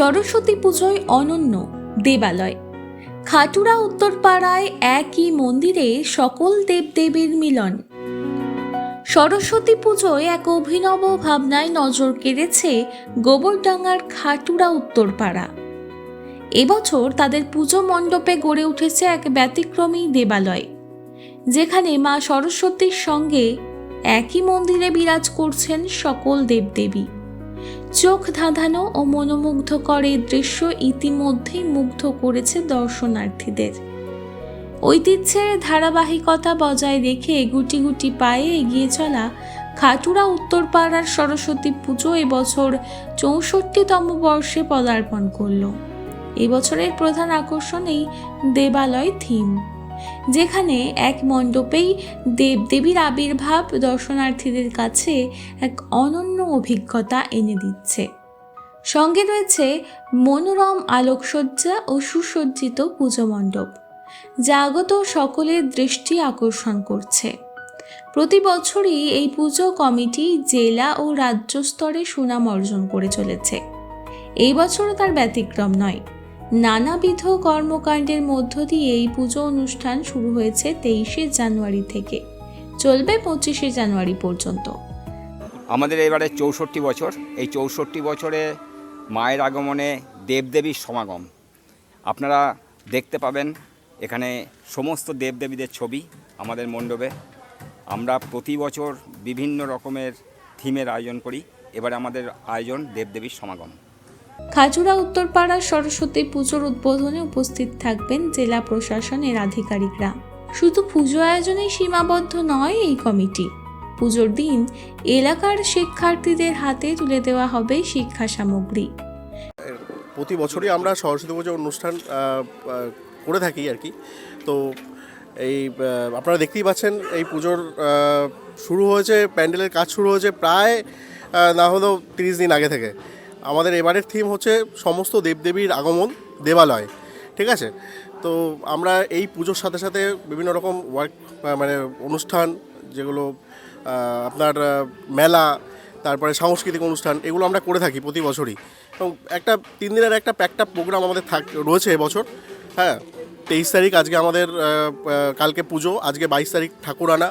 সরস্বতী পুজোয় অনন্য দেবালয়। খাটুরা উত্তরপাড়ায় একই মন্দিরে সকল দেবদেবীর মিলন। সরস্বতী পুজোয় এক অভিনব ভাবনায় নজর কেড়েছে গোবরডাঙ্গার খাটুরা উত্তরপাড়া। এবছর তাদের পুজো মণ্ডপে গড়ে উঠেছে এক ব্যতিক্রমী দেবালয়, যেখানে মা সরস্বতীর সঙ্গে একই মন্দিরে বিরাজ করছেন সকল দেবদেবী। চোখ ধাঁধানো ও মনোমুগ্ধকর এই দৃশ্য ইতিমধ্যেই মুগ্ধ করেছে দর্শনার্থীদের। ঐতিহ্যের ধারাবাহিকতা বজায় রেখে গুটি গুটি পায়ে এগিয়ে চলা খাটুরা উত্তরপাড়ার সরস্বতী পুজো এবছর চৌষট্টিতম বর্ষে পদার্পণ করল। এবছরের প্রধান আকর্ষণ এই দেবালয় থিম। যেখানে এক মণ্ডপেই দেবদেবীর আবির্ভাব দর্শনার্থীদের কাছে এক অনন্য অভিজ্ঞতা এনে দিচ্ছে। সঙ্গে রয়েছে মনোরম আলোকসজ্জা ও সুসজ্জিত পুজো মণ্ডপ, যা সকলের দৃষ্টি আকর্ষণ করছে। প্রতি বছরই এই পুজো কমিটি জেলা ও রাজ্য স্তরে সুনাম অর্জন করে চলেছে। এই বছরও তার ব্যতিক্রম নয়। নানাবিধ কর্মকাণ্ডের মধ্য দিয়ে এই পুজো অনুষ্ঠান শুরু হয়েছে তেইশে জানুয়ারি থেকে। চলবে পঁচিশে জানুয়ারি পর্যন্ত। আমাদের এবারে চৌষট্টি বছর। এই চৌষট্টি বছরে মায়ের আগমনে দেবদেবীর সমাগম। আপনারা দেখতে পাবেন এখানে সমস্ত দেবদেবীদের ছবি আমাদের মণ্ডপে। আমরা প্রতি বছর বিভিন্ন রকমের থিমের আয়োজন করি। এবারে আমাদের আয়োজন দেবদেবীর সমাগম। খাজুরা উত্তরপাড়া সরস্বতী পুজোর উদ্বোধনে উপস্থিত থাকবেন জেলা প্রশাসনের আধিকারিকরা। শুধু পুজো আয়োজনেই সীমাবদ্ধ নয় এই কমিটি। পুজোর দিন এলাকার শিক্ষার্থীদের হাতে তুলে দেওয়া হবে শিক্ষা সামগ্রী। প্রতি বছরই আমরা সরস্বতী পুজো অনুষ্ঠান করে থাকি আর কি। তো এই আপনারা দেখতেই পাচ্ছেন এই পুজোর শুরু হয়েছে, প্যান্ডেলের কাজ শুরু হয়েছে প্রায় না হলেও তিরিশ দিন আগে থেকে। আমাদের এবারের থিম হচ্ছে সমস্ত দেবদেবীর আগমন দেবালয়, ঠিক আছে? তো আমরা এই পুজোর সাথে সাথে বিভিন্ন রকম ওয়ার্ক মানে অনুষ্ঠান, যেগুলো আপনার মেলা, তারপরে সাংস্কৃতিক অনুষ্ঠান, এগুলো আমরা করে থাকি প্রতি বছরই। এবং একটা, তিন দিনের একটা প্যাকটা প্রোগ্রাম আমাদের থাক, রয়েছে এবছর হ্যাঁ? তেইশ তারিখ আজকে আমাদের কালকে পুজো, আজকে বাইশ তারিখ ঠাকুর আনা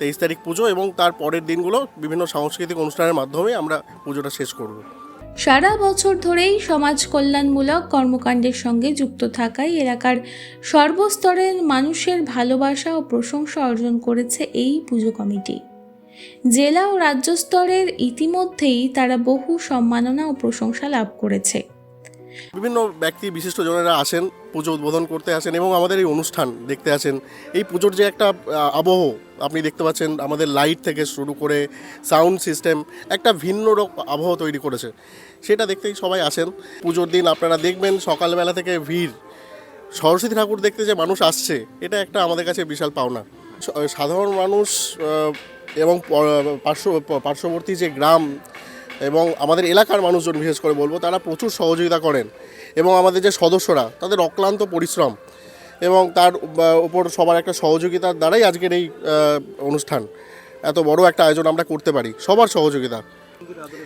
তেইশ তারিখ পুজো এবং তার পরের দিনগুলো বিভিন্ন সাংস্কৃতিক অনুষ্ঠানের মাধ্যমে আমরা পুজোটা শেষ করব। সারা বছর ধরেই সমাজ কল্যাণমূলক কর্মকাণ্ডের সঙ্গে যুক্ত থাকায় এলাকার সর্বস্তরের মানুষের ভালোবাসা ও প্রশংসা অর্জন করেছে এই পুজো কমিটি। জেলা ও রাজ্য স্তরের ইতিমধ্যেই তারা বহু সম্মাননা ও প্রশংসা লাভ করেছে। বিভিন্ন ব্যক্তি, বিশিষ্ট জনেরা আসেন, পুজো উদ্বোধন করতে আসেন এবং আমাদের এই অনুষ্ঠান দেখতে আসেন। এই পুজোর যে একটা আবহ, আপনি দেখতে পাচ্ছেন আমাদের লাইট থেকে শুরু করে সাউন্ড সিস্টেম, একটা ভিন্ন রকম আবহ তৈরি করেছে। সেটা দেখতেই সবাই আসেন। পুজোর দিন আপনারা দেখবেন সকালবেলা থেকে ভিড়। সরস্বতী ঠাকুর দেখতে যে মানুষ আসছে, এটা একটা আমাদের কাছে বিশাল পাওনা। সাধারণ মানুষ এবং পার্শ্ব, পার্শ্ববর্তী যে গ্রাম এবং আমাদের এলাকার মানুষজন, বিশেষ করে বলব, তারা প্রচুর সহযোগিতা করেন। এবং আমাদের যে সদস্যরা, তাদের অক্লান্ত পরিশ্রম এবং তার উপর সবার একটা সহযোগিতার দ্বারাই আজকের এই অনুষ্ঠান। এত বড় একটা আয়োজন আমরা করতে পারি, সবার সহযোগিতা।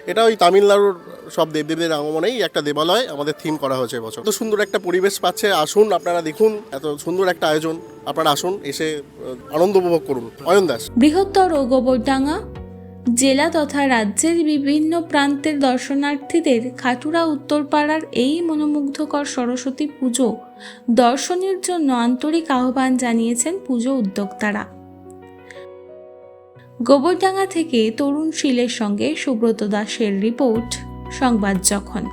এটা ওই তামিলনাড়ুর সব দেবদেবীদের আগমনেই একটা দেবালয় আমাদের থিম করা হয়েছে এবছর। এত সুন্দর একটা পরিবেশ পাচ্ছে, আসুন আপনারা দেখুন, এত সুন্দর একটা আয়োজন, আপনারা আসুন, এসে আনন্দ উপভোগ করুন। অয়ন দাস। বৃহত্তর গোবরডাঙ্গা জেলা তথা রাজ্যের বিভিন্ন প্রান্তের দর্শনার্থীদের খাটুরা উত্তরপাড়ার এই মনোমুগ্ধকর সরস্বতী পুজো দর্শনের জন্য আন্তরিক আহ্বান জানিয়েছেন পুজো উদ্যোক্তারা। গোবরডাঙ্গা থেকে তরুণ শীলের সঙ্গে সুব্রত দাসের রিপোর্ট, সংবাদ যখন।